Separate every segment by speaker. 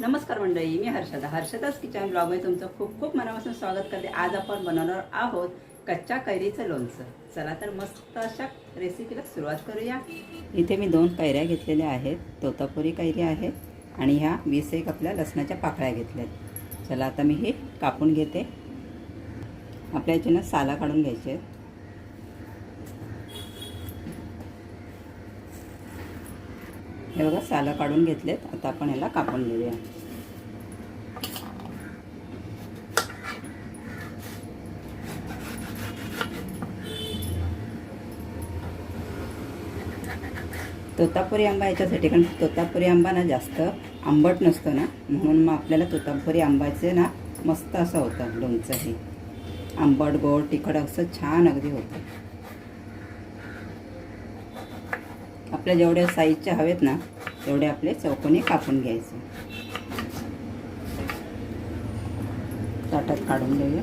Speaker 1: नमस्कार मंडळी मी हर्षदा. हर्षदाच किचन ब्लॉगमध्ये तुमचं खूप खूप मनापासून स्वागत करते. आज आपण बनवणार आहोत कच्च्या कैरीचं लोणचं. चला तर मस्त अशा रेसिपीला सुरुवात करूया. इथे मी दोन कैऱ्या घेतलेल्या आहेत. तोतापुरी कैरी आहेत आणि ह्या वीस एक आपल्या लसणाच्या पाकळ्या घेतल्यात. चला आता मी हे कापून घेते. आपल्या याच्यानं साला काढून घ्यायचे आहेत. हे बघा सालं काढून घेतलेत. आता आपण याला कापून घेऊया. तोतापुरी आंबा याच्यासाठी कारण तोतापुरी आंबा ना जास्त आंबट नसतो ना म्हणून मग आपल्याला तोतापुरी आंब्याचे ना मस्त असं होतं लोणचं हे. आंबट गोड तिखट असं छान अगदी होतं. आपल्या जेवढ्या साईजच्या हवेत ना तेवढे आपले चौकोनी कापून घ्यायचे. ताटात काढून घेऊया.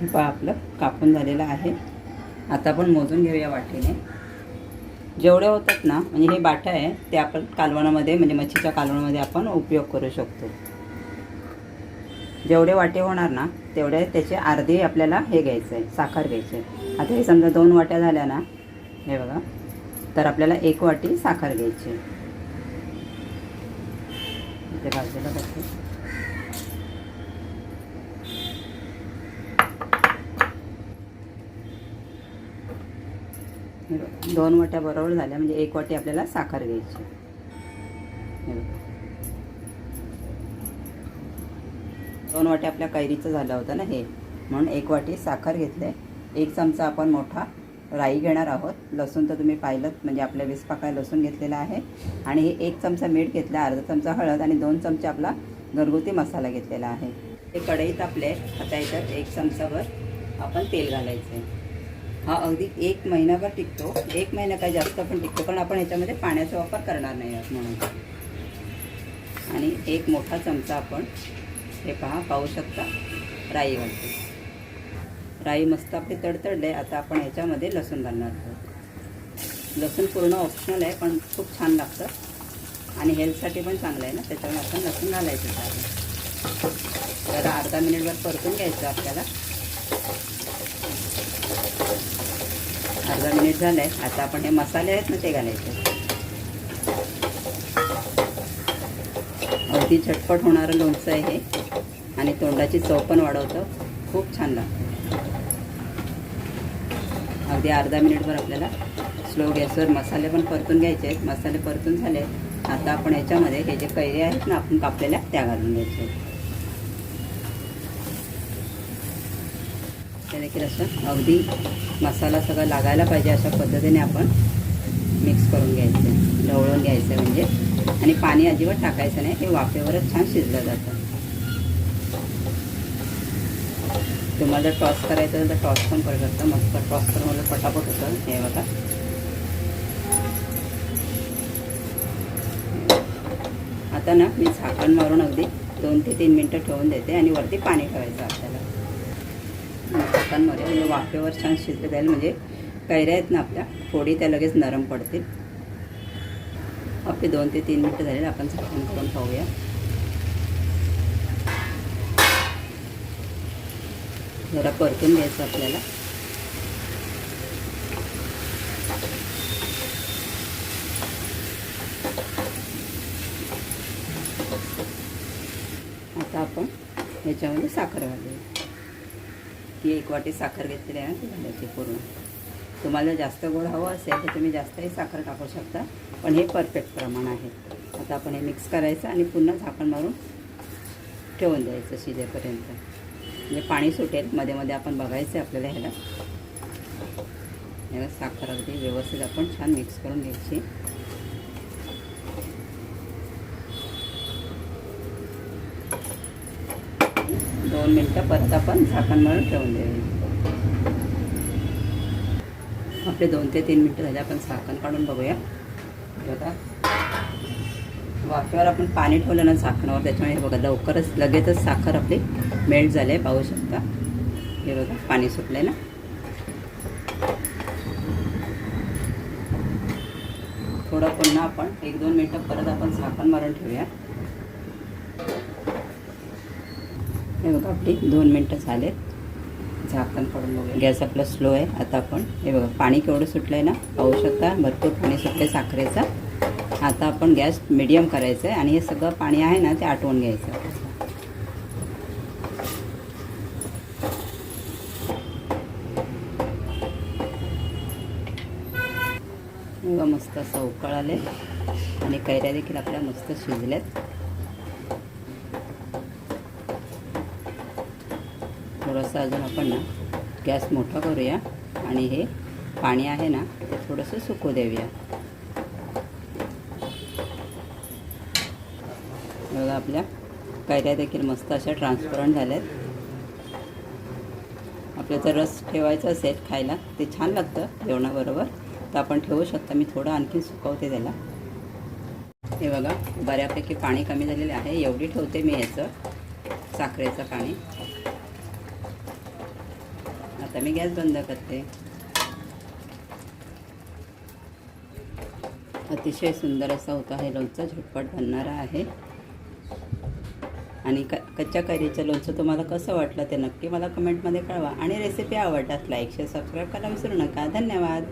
Speaker 1: हे पहा आपलं कापून झालेलं आहे. आता आपण मोजून घेऊया वाटीने. जेवढे होतात ना म्हणजे हे बाठं आहे ते आपण कालवणामध्ये म्हणजे मच्छीच्या कालवणामध्ये आपण उपयोग करू शकतो. जेवढे वाटे होणार ना तेवढे त्याचे अर्धे आपल्याला हे घ्यायचं आहे साखर घ्यायची आहे. आता हे समजा दोन वाट्या झाल्या ना हे बघा तर आपल्याला एक वाटी साखर घ्यायची आहे. बाजूला बघते. दोन वाट्या बरोबर झाल्या म्हणजे एक वाटी आपल्याला साखर घ्यायची. दोन वाट्या आपल्या कैरीचं झालं होतं ना हे. म्हणून एक वाटी साखर घेतले. एक चमचा आपण मोठा राई घेणार आहोत. लसूण तर तुम्ही पाहिलं म्हणजे आपल्या वीस लसूण घेतलेला आहे. आणि हे एक चमचा मीठ घेतला अर्धा चमचा हळद आणि दोन चमचे आपला घरगुती मसाला घेतलेला आहे. ते कढईत आपले आता याच्यात एक चमचाभर आपण तेल घालायचं आहे. हा अगदी एक महिनाभर टिकतो. एक महिना काय जास्त पण टिकतो कारण आपण ह्याच्यामध्ये पाण्याचा वापर करणार नाही आहोत म्हणून. आणि एक मोठा चमचा आपण हे पहा पाहू शकता राई घालतो राई मस्त आपली तडतडले आता आपण ह्याच्यामध्ये लसूण घालणार आहोत. लसूण पूर्ण ऑप्शनल आहे पण खूप छान लागतं. आणि हेल्थसाठी पण चांगलं आहे ना त्याच्यामुळे आपण लसूण घालायचं आहे. जरा अर्धा मिनिटभर परतून घ्यायचं आपल्याला. अर्धा मिनिट झालं आहे आता आपण हे मसाले आहेत ना ते घालायचे. अगदी झटपट होणारं लोणचं आहे हे. आणि तोंडाची चव पण वाढवतं. खूप छान लागतं. अगदी अर्धा मिनिटभर आपल्याला स्लो गॅसवर मसाले पण परतून घ्यायचे आहेत. मसाले परतून झाले आता आपण याच्यामध्ये हे जे कैरी आहेत ना आपण कापलेल्या त्या घालून घ्यायचे आहेत. देखील असं अगदी मसाला सगळं लागायला पाहिजे अशा पद्धतीने आपण मिक्स करून घ्यायचं ढवळून घ्यायचं म्हणजे. आणि पाणी अजिबात टाकायचं नाही हे वाफेवरच छान शिजलं जातं. तुम्हाला जर टॉस करायचं असेल तर टॉस पण करू शकता. मस्त टॉस करून मला पटापट होतं. हे बघा. आता ना मी झाकण मारून अगदी दोन ते तीन मिनटं ठेवून देते आणि वरती पाणी ठेवायचं आपल्याला. झाकणमध्ये म्हणजे वाफेवर छान शिजले जाईल म्हणजे कैऱ्या आहेत ना आपल्या थोडी त्या लगेच नरम पडतील. आपले दोन ते तीन मिनटं झालेले आपण झाकण करून खाऊया जरा परतून घ्यायचं आपल्याला. आता आपण ह्याच्यामध्ये साखर घालूया. ती एक वाटी साखर घेतलेली आहे ना ती घालायची पूर्ण. तुम्हाला जास्त गोड हवं असेल तर तुम्ही जास्तही साखर टाकू शकता पण हे परफेक्ट प्रमाण आहे. आता आपण हे मिक्स करायचं आणि पुन्हा झाकण मारून ठेवून द्यायचं शिजेपर्यंत. म्हणजे पाणी सुटेल मध्ये मध्ये आपण बघायचं आहे आपल्याला ह्याला. ह्याला साखर अगदी व्यवस्थित आपण छान मिक्स करून घ्यायची. इथं मिनटं परत आपण झाकण मारून ठेवून देऊया आपले दोन ते तीन मिनटं झाले आपण झाकण काढून बघूया. बघा. वाफेवर आपण पाणी ठेवलं ना झाकणावर त्याच्यामुळे हे बघा लवकरच लगेचच साखर आपली मेल्ट झाली आहे पाहू शकता. हे बघा पाणी सुटलंय ना. थोडं पुन्हा आपण एक दोन मिनटं परत आपण झाकण मारून ठेवूया. हे बघा आपली दोन मिनटं झालेत. झाकण पडून बघूया. गॅस आपला स्लो आहे. आता आपण हे बघा पाणी केवढं सुटलं आहे ना? पाहू शकता भरपूर पाणी सुटलं साखरेचं. आता आपण गॅस मिडियम करायचं आहे आणि हे सगळं पाणी आहे ना ते आटवून घ्यायचं बघा मस्त असं उकळ आले आणि कैऱ्या देखील आपल्या मस्त शिजल्यात. थोडंसं अजून आपण ना गॅस मोठा करूया. आणि हे पाणी आहे ना ते थोडंसं सुकू देऊया. बघा आपल्या कैऱ्या देखील मस्त अशा ट्रान्सपरंट झाल्यात. आपल्या जर रस ठेवायचा असेल खायला ते छान लागतं जेवणाबरोबर. तर आपण ठेवू शकता मी थोडं आणखी सुकवते त्याला. हे बघा बऱ्यापैकी पाणी कमी झालेलं आहे. एवढी ठेवते मी ह्याचं साखरेचं पाणी. आता मी गॅस बंद करते. अतिशय सुंदर असा होता हे लोणचं झटपट बनणारा आहे. आणि क कच्च्या कैरीचं लोणचं तुम्हाला कसं वाटलं ते नक्की मला कमेंटमध्ये कळवा. आणि रेसिपी आवडल्यास लाईक शेअर सबस्क्राईब करायला विसरू नका. धन्यवाद!